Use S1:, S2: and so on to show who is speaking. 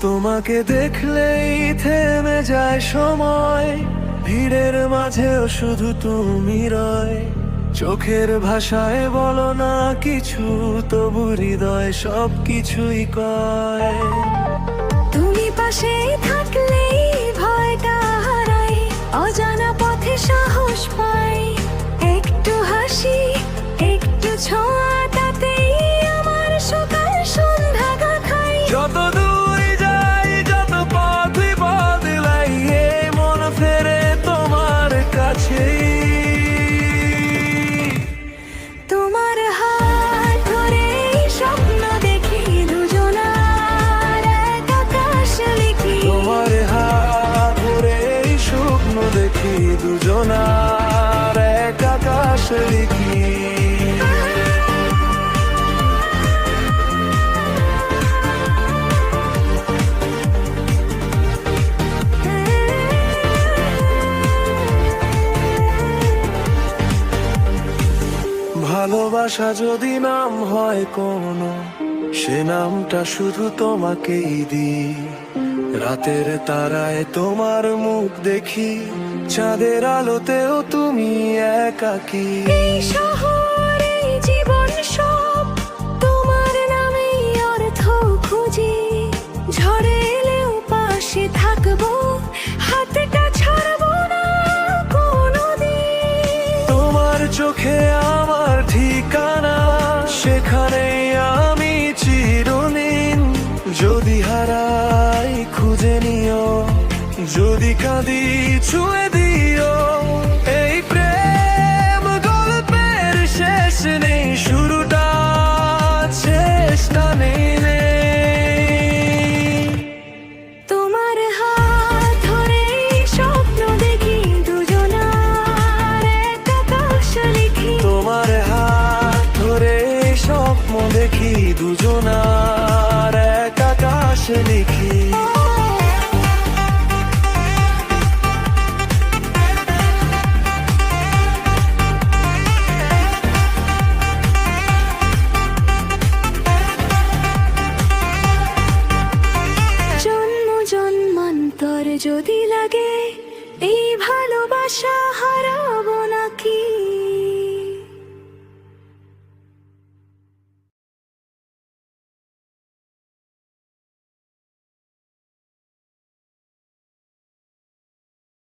S1: তোমাকে দেখলেই থেমে যায় সময়। ভিড়ের মাঝেও শুধু তুমি রয়। চোখের ভাষায় বলো না কিছু, তবু হৃদয় সব কিছুই কয়।
S2: তুমি পাশে থাকলেই ভয়টা হারাই অজানা দুজনার এক আকাশ লিখি
S1: ভালোবাসা যদি নাম হয় কোনো সে নামটা শুধু তোমাকেই দিই। রাতের তারায় তোমার মুখ দেখি চাঁদের আলোতেও তুমি একাকী।
S2: খুঁজে
S1: নিও। যদি কাঁদি ছুঁয়ে দিও। এই প্রেম গল্পের শেষ নেই শুরুটা চেষ্টা নেই নেই।
S2: তোমার হাত ধরে স্বপ্ন দেখি দুজনার এক আকাশ লিখি। জন্মান্তর যদি লাগে এই ভালোবাসা হারাবো নাকি?